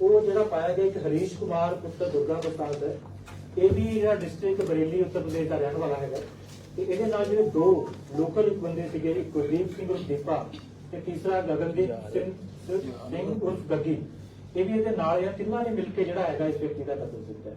ਉਹ ਜਿਹੜਾ ਪਾਇਆ ਗਿਆ ਇੱਕ ਹਰੀਸ਼ ਕੁਮਾਰ ਪੁੱਤਰ ਦੁਰਗਾ ਪ੍ਰਸਾਦ ਹੈ। ਇਹ ਵੀ ਜਿਹੜਾ ਡਿਸਟ੍ਰਿਕਟ ਬਰੇਲੀ ਉੱਤਰ ਪ੍ਰਦੇਸ਼ ਦਾ ਰਹਿਣ ਵਾਲਾ ਹੈਗਾ। ਤੇ ਇਹਦੇ ਨਾਲ ਜਿਹੜੇ ਦੋ ਲੋਕਲ ਬੰਦੇ ਸੀਗੇ, ਇੱਕ ਗੁਰਦੀਪ ਸਿੰਘ ਉਰਫ ਦੀਪਾ ਤੇ ਤੀਸਰਾ ਗਗਨਦੀਪ ਸਿੰਘ ਸਿੰਘ ਉਰਫ ਗੱਗੀ। ਇਹ ਵੀ ਇਹਦੇ ਨਾਲ ਇਹ ਤਿੰਨਾਂ ਨੇ ਮਿਲ ਕੇ ਜਿਹੜਾ ਹੈਗਾ ਇਸ ਵਿਅਕਤੀ ਦਾ ਕਤਲ ਕੀਤਾ। ਹੈ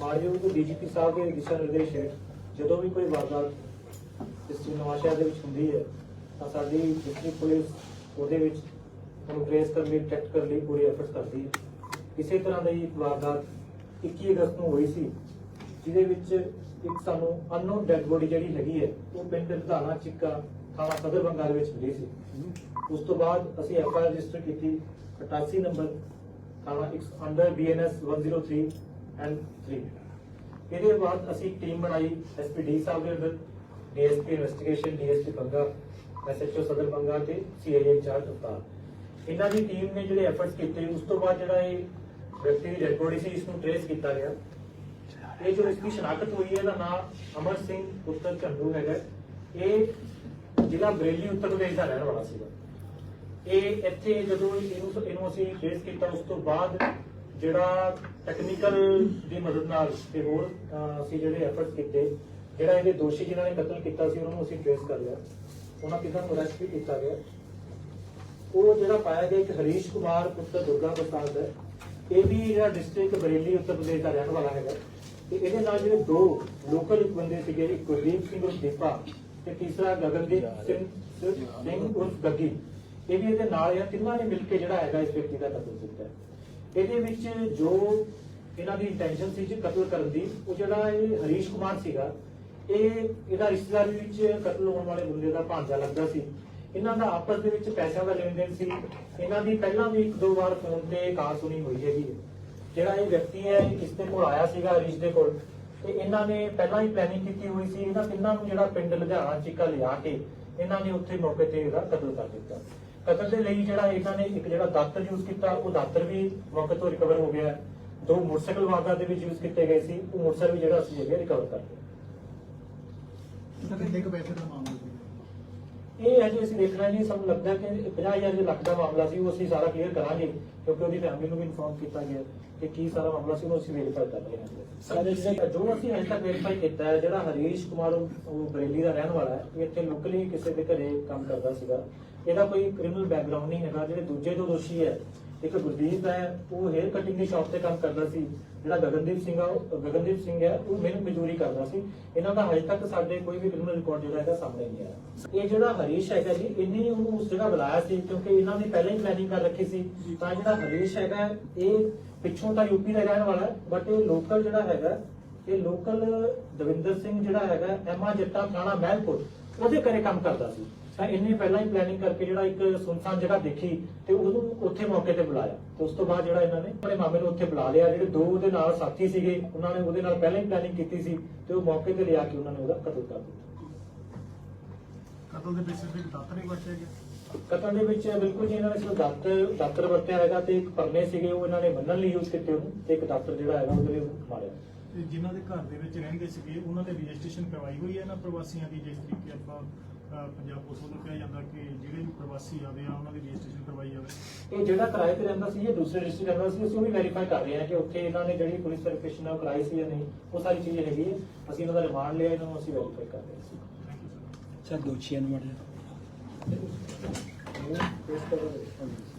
ਮਾਨਯੋਗ ਡੀਜੀਪੀ ਸਾਹਿਬ ਦੇ ਦਿਸ਼ਾ ਨਿਰਦੇਸ਼ ਹੇਠ ਜਦੋਂ ਵੀ ਕੋਈ ਵਾਰਦਾਤ ਇਸ ਨਵਾਂਸ਼ਹਿਰ ਦੇ ਵਿੱਚ ਹੁੰਦੀ ਹੈ, ਤਾਂ ਸਾਡੀ ਡਿਸਟ੍ਰਿਕਟ ਪੁਲਿਸ ਉਹਦੇ ਵਿੱਚ ਉਹਨੂੰ ਟ੍ਰੇਸ ਕਰਨ ਲਈ ਡਿਟੈਕਟ ਕਰਨ ਲਈ ਪੂਰੀ ਐਫਰਟਸ ਕਰਦੀ ਹੈ। ਇਸੇ ਤਰ੍ਹਾਂ ਦੀ ਇੱਕ ਵਾਰਦਾਤ 21 ਅਗਸਤ ਨੂੰ ਹੋਈ ਸੀ, ਜਿਹਦੇ ਵਿੱਚ ਇੱਕ ਸਾਨੂੰ ਅਨਨੋਨ ਡੈਡ ਬੋਡੀ ਜਿਹੜੀ ਹੈਗੀ ਹੈ, ਉਹ ਪਿੰਡ ਲੁਧਿਆਣਾ ਚਿੱਕਾ ਥਾਣਾ ਸਦਰ ਬੰਗਾਲ ਵਿੱਚ ਮਿਲੀ ਸੀ। ਉਸ ਤੋਂ ਬਾਅਦ ਅਸੀਂ ਐਫ ਆਈ ਆਰ ਰਜਿਸਟਰ ਕੀਤੀ 88 ਨੰਬਰ ਥਾਣਾ ਇੱਕ ਅੰਡਰ ਬੀਐਨਐਸ 103 ਐਂਡ 3 ਇਹਦੇ ਬਾਅਦ ਅਸੀਂ ਟੀਮ ਬਣਾਈ ਐਸਪੀਡੀ ਸਾਹਿਬ ਦੇ ਅੰਦਰ DSP investigation DSP Banga SHO Sadar Banga ਤੇ ਸੀਆਈਏ ਇੰਚਾਰਜ ਅਵਤਾਰ। ਇਹਨਾਂ ਦੀ ਟੀਮ ਨੇ ਜਿਹੜੇ ਐਫਰਟਸ ਕੀਤੇ, ਉਸ ਤੋਂ ਬਾਅਦ ਜਿਹੜਾ ਇਹ ਵਿਅਕਤੀ ਦੀ ਡੈਡ ਬੋਡੀ ਸੀ ਇਸ ਨੂੰ ਟ੍ਰੇਸ ਕੀਤਾ ਗਿਆ। ਇਹ ਜੋ ਇਸ ਦੀ ਸ਼ਨਾਖਤ ਹੋਈ ਹੈ, ਇਹਦਾ ਨਾਮ ਅਮਰ ਸਿੰਘ ਪੁੱਤਰ ਝੰਡੂ ਹੈਗਾ। ਇਹ ਜ਼ਿਲ੍ਹਾ ਬਰੇਲੀ ਉੱਤਰ ਪ੍ਰਦੇਸ਼ ਦਾ ਰਹਿਣ ਵਾਲਾ ਸੀਗਾ। ਇਹ ਇੱਥੇ ਜਦੋਂ ਇਹਨੂੰ ਇਹਨੂੰ ਅਸੀਂ ਟ੍ਰੇਸ ਕੀਤਾ, ਉਸ ਤੋਂ ਬਾਅਦ ਜਿਹੜਾ ਟੈਕਨੀਕਲ ਦੀ ਮਦਦ ਨਾਲ ਤੇ ਹੋਰ ਅਸੀਂ ਜਿਹੜੇ ਐਫਰਟਸ ਕੀਤੇ, ਜਿਹੜਾ ਇਹਦੇ ਦੋਸ਼ੀ ਜਿਨ੍ਹਾਂ ਨੇ ਕਤਲ ਕੀਤਾ ਸੀ, ਉਹਨਾਂ ਨੂੰ ਅਸੀਂ ਟ੍ਰੇਸ ਕਰ ਲਿਆ। ਉਹਨਾਂ ਕਿਦਾਂ ਨੂੰ ਅਰੈਸਟ ਵੀ ਕੀਤਾ ਗਿਆ। ਉਹ ਜਿਹੜਾ ਪਾਇਆ ਗਿਆ ਇੱਕ ਹਰੀਸ਼ ਕੁਮਾਰ ਪੁੱਤਰ ਦੁਰਗਾ ਪ੍ਰਸਾਦ ਹੈ। ਇਹ ਵੀ ਜਿਹੜਾ ਡਿਸਟ੍ਰਿਕਟ ਬਰੇਲੀ ਉੱਤਰ ਪ੍ਰਦੇਸ਼ ਦਾ ਰਹਿਣ ਵਾਲਾ ਹੈਗਾ। ਤੇ ਇਹਦੇ ਨਾਲ ਜਿਹੜੇ ਦੋ ਲੋਕਲ ਬੰਦੇ ਸੀਗੇ, ਇੱਕ ਕੁਲਦੀਪ ਸਿੰਘ ਉਰਫ ਦੀਪਾ ਤੇ ਤੀਸਰਾ ਗਗਨਦੀਪ ਸਿੰਘ ਸਿੰਘ ਉਰਫ ਗੱਗੀ। ਇਹ ਵੀ ਇਹਦੇ ਨਾਲ ਇਹ ਤਿੰਨਾਂ ਨੇ ਮਿਲ ਕੇ ਜਿਹੜਾ ਹੈਗਾ ਇਸ ਵਿਅਕਤੀ ਦਾ ਕਤਲ ਕੀਤਾ। ਇਹਦੇ ਵਿੱਚ ਜੋ ਇਹਨਾਂ ਦੀ ਇੰਟੈਂਸ਼ਨ ਸੀ ਜੀ ਕਤਲ ਕਰਨ ਦੀ, ਉਹ ਜਿਹੜਾ ਇਹ ਹਰੀਸ਼ ਕੁਮਾਰ ਸੀਗਾ, ਇਹ ਇਹਦਾ ਰਿਸ਼ਤੇਦਾਰੀ ਵਿੱਚ ਕਤਲ ਹੋਣ ਵਾਲੇ ਬੰਦੇ ਦਾ ਭਾਂਜਾ ਲੱਗਦਾ ਸੀ। ਇਹਨਾਂ ਦਾ ਆਪਸ ਦੇ ਵਿੱਚ ਪੈਸਿਆਂ ਦਾ ਲੈਣ ਦੇਣ ਸੀ। ਇਹਨਾਂ ਦੀ ਪਹਿਲਾਂ ਵੀ ਇੱਕ ਦੋ ਵਾਰ ਫੋਨ ਤੇ ਕਾਰ ਸੁਣੀ ਹੋਈ ਹੈਗੀ ਜਿਹੜਾ ਇਹ ਵਿਅਕਤੀ ਹੈ ਇਸ ਦੇ ਕੋਲ ਆਇਆ ਸੀਗਾ ਹਰੀਸ਼ ਦੇ ਕੋਲ? ਤੇ ਇਹਨਾਂ ਨੇ ਪਹਿਲਾਂ ਹੀ ਪਲੈਨਿੰਗ ਕੀਤੀ ਹੋਈ ਸੀ। ਇਹਨਾਂ ਤਿੰਨਾਂ ਨੂੰ ਜਿਹੜਾ ਪਿੰਡ ਲੁਧਿਆਣਾ ਚਿੱਕਾ ਲਿਆ ਕੇ, ਇਹਨਾਂ ਨੇ ਉੱਥੇ ਮੌਕੇ ਤੇ ਇਹਦਾ ਕਤਲ ਕਰ ਦਿੱਤਾ। ਕਤਲ ਦੇ ਲਈ ਜਿਹੜਾ ਇਹਨਾਂ ਨੇ ਇੱਕ ਜਿਹੜਾ ਦਾਤਰ ਯੂਜ਼ ਕੀਤਾ, ਉਹ ਦਾਤਰ ਵੀ ਮੌਕੇ ਤੋਂ ਰਿਕਵਰ ਹੋ ਗਿਆ। ਦੋ ਮੋਟਰਸਾਈਕਲ ਵਾਰਦਾਤ ਦੇ ਵਿੱਚ ਯੂਜ਼ ਕੀਤੇ ਗਏ ਸੀ, ਉਹ ਮੋਟਰਸਾਈਕਲ ਵੀ ਜਿਹੜਾ ਅਸੀਂ ਹੈਗੇ ਰਿਕਵਰ ਕਰ ਲਿਆ ਕਿੰਨੇ ਕੁ ਪੈਸੇ ਦਾ ਮਾਮਲਾ ਇਹ ਅਜੇ ਅਸੀਂ ਦੇਖਣਾ ਜੀ ਸਾਨੂੰ ਲੱਗਦਾ ਕਿ 50000 ਦੇ ਲੱਖ ਦਾ ਮਾਮਲਾ ਸੀ ਉਹ ਅਸੀਂ ਸਾਰਾ ਕਲੀਅਰ ਕਰਾਂਗੇ ਕਿਉਂਕਿ ਉਹਦੀ ਫੈਮਿਲੀ ਨੂੰ ਵੀ ਇਨਫੋਰਮ ਕੀਤਾ ਗਿਆ ਕਿ ਕੀ ਸਾਰਾ ਮਾਮਲਾ ਸੀ ਉਹ ਅਸੀਂ ਵੈਰੀਫਾਈ ਕਰ ਰਹੇ ਹਾਂ। ਸਾਰੇ ਜਿਹੜੇ ਜੋ ਅਸੀਂ ਅਜੇ ਤੱਕ ਵੈਰੀਫਾਈ ਕੀਤਾ ਹੈ ਜਿਹੜਾ ਹਰੀਸ਼ ਕੁਮਾਰ ਉਹ ਉਹ ਬਰੇਲੀ ਦਾ ਰਹਿਣ ਵਾਲਾ ਹੈ ਇਹ ਇੱਥੇ ਲੋਕਲੀ ਕਿਸੇ ਦੇ ਘਰੇ ਕੰਮ ਕਰਦਾ ਸੀਗਾ। ਇਹਦਾ ਕੋਈ ਕ੍ਰਿਮੀਨਲ ਬੈਕਗ੍ਰਾਉਂਡ ਨਹੀਂ ਹੈਗਾ ਜਿਹੜੇ ਦੂਜੇ ਦੋ ਦੋਸ਼ੀ ਹੈ ਇੱਕ ਗੁਰਦੀਪ ਹੈ, ਉਹ ਹੇਅਰ ਕਟਿੰਗ ਦੀ ਸ਼ਾਪ ਤੇ ਕੰਮ ਕਰਦਾ ਸੀ। ਜਿਹੜਾ ਗਗਨਦੀਪ ਸਿੰਘ ਆ, ਉਹ ਗਗਨਦੀਪ ਸਿੰਘ ਹੈ, ਉਹ ਮਿਹਨਤ ਮਜ਼ਦੂਰੀ ਕਰਦਾ ਸੀ। ਇਹਨਾਂ ਦਾ ਹਜੇ ਤੱਕ ਸਾਡੇ ਕੋਈ ਵੀ ਕ੍ਰਿਮੀਨਲ ਰਿਕਾਰਡ ਜਿਹੜਾ ਹੈਗਾ ਸਾਹਮਣੇ ਨਹੀਂ ਆਇਆ। ਇਹ ਜਿਹੜਾ ਹਰੀਸ਼ ਹੈਗਾ ਜੀ, ਇਹਨੇ ਉਹਨੂੰ ਉਸ ਜਗ੍ਹਾ ਬੁਲਾਇਆ ਸੀ, ਕਿਉਂਕਿ ਇਹਨਾਂ ਨੇ ਪਹਿਲਾਂ ਹੀ ਪਲੈਨਿੰਗ ਕਰ ਰੱਖੀ ਸੀ। ਤਾਂ ਜਿਹੜਾ ਹਰੀਸ਼ ਹੈਗਾ, ਇਹ ਪਿੱਛੋਂ ਤਾਂ ਯੂਪੀ ਦਾ ਰਹਿਣ ਵਾਲਾ ਬਟ ਇਹ ਲੋਕਲ ਜਿਹੜਾ ਹੈਗਾ, ਇਹ ਲੋਕਲ ਦਵਿੰਦਰ ਸਿੰਘ ਜਿਹੜਾ ਹੈਗਾ, ਐਮਾ ਜੱਟਾ ਥਾਣਾ ਮਹਿਲਪੁਰ ਉਹਦੇ ਘਰੇ ਕੰਮ ਕਰਦਾ ਸੀ। ਤਾਂ ਇਹਨੇ ਪਹਿਲਾਂ ਹੀ ਪਲੈਨਿੰਗ ਕਰਕੇ ਜਿਹੜਾ ਇੱਕ ਸੁਨਸਾਨ ਜਗ੍ਹਾ ਦੇਖੀ ਤੇ ਉਹਨੂੰ ਉੱਥੇ ਮੌਕੇ ਤੇ ਬੁਲਾਇਆ। ਤੇ ਉਸ ਤੋਂ ਬਾਅਦ ਜਿਹੜਾ ਇਹਨਾਂ ਨੇ ਆਪਣੇ ਮਾਮੇ ਨੂੰ ਉੱਥੇ ਬੁਲਾ ਲਿਆ। ਜਿਹੜੇ ਦੋ ਉਹਦੇ ਨਾਲ ਸਾਥੀ ਸੀਗੇ ਉਹਨਾਂ ਨੇ ਉਹਦੇ ਨਾਲ ਪਹਿਲਾਂ ਹੀ ਪਲੈਨਿੰਗ ਕੀਤੀ ਸੀ ਤੇ ਉਹ ਮੌਕੇ ਤੇ ਲਿਆ ਕੇ ਉਹਨਾਂ ਨੇ ਉਹਦਾ ਕਤਲ ਕਰ ਦਿੱਤਾ। ਕਤਲ ਦੇ ਬੇਸਿਸ ਤੇ ਦਾਤਰ ਹੀ ਵਰਤਿਆ ਗਿਆ ਕਤਲ ਦੇ ਵਿੱਚ ਬਿਲਕੁਲ ਜੀ ਇਹਨਾਂ ਨੇ ਸਿਰਫ ਦਾਤਰ ਦਾਤਰ ਵਰਤਿਆ ਹੈਗਾ ਤੇ ਇੱਕ ਪਰਨੇ ਸੀਗੇ ਉਹ ਇਹਨਾਂ ਨੇ ਬੰਨਣ ਲਈ ਯੂਜ਼ ਕੀਤੇ ਉਹਨੂੰ ਤੇ ਇੱਕ ਦਾਤਰ ਜਿਹੜਾ ਹੈਗਾ ਉਹਦੇ ਲਈ ਮਾਰਿਆ। ਜਿਨ੍ਹਾਂ ਦੇ ਘਰ ਦੇ ਵਿੱਚ ਰਹਿੰਦੇ ਸੀਗੇ ਉਹਨਾਂ ਦੇ ਰਜਿਸਟ੍ਰੇਸ਼ਨ ਕਰਵਾਈ ਹੋਈ ਹੈ ਨਾ ਪ੍ਰਵਾਸੀਆਂ ਦੀ ਜਿਸ ਤਰੀਕੇ ਆਪਾਂ ਪੰਜਾਬ ਪੁਲਿਸ ਵੱਲੋਂ ਕਿਹਾ ਜਾਂਦਾ ਕਿ ਜਿਹੜੇ ਵੀ ਪ੍ਰਵਾਸੀ ਆਵੇ ਆ ਉਹਨਾਂ ਦੀ ਰਜਿਸਟ੍ਰੇਸ਼ਨ ਕਰਵਾਈ ਜਾਵੇ। ਇਹ ਜਿਹੜਾ ਕਿਰਾਏ ਤੇ ਰਹਿੰਦਾ ਸੀ ਇਹ ਦੂਸਰੇ ਡਿਸਟ੍ਰਿਕਟ ਰਹਿੰਦਾ ਸੀ ਅਸੀਂ ਉਹ ਵੀ ਵੈਰੀਫਾਈ ਕਰ ਰਹੇ ਹਾਂ ਕਿ ਉੱਥੇ ਇਹਨਾਂ ਨੇ ਜਿਹੜੀ ਪੁਲਿਸ ਵੈਰੀਫਿਕੇਸ਼ਨ ਕਰਾਈ ਸੀ ਜਾਂ ਨਹੀਂ। ਉਹ ਸਾਰੀ ਚੀਜ਼ ਹੈਗੀ ਹੈ। ਅਸੀਂ ਇਹਨਾਂ ਦਾ ਰਿਮਾਂਡ ਲਿਆ ਇਹਨਾਂ ਨੂੰ ਅਸੀਂ ਵੈਰੀਫਾਈ ਕਰ ਰਹੇ ਸੀ ਥੈਂਕ ਯੂ ਸਰ ਸਰ ਦੋਸ਼ੀਆਂ ਨੂੰ ਮਾਰਿਆ। ਉਹ ਇਸ ਤਰ੍ਹਾਂ ਦੇ-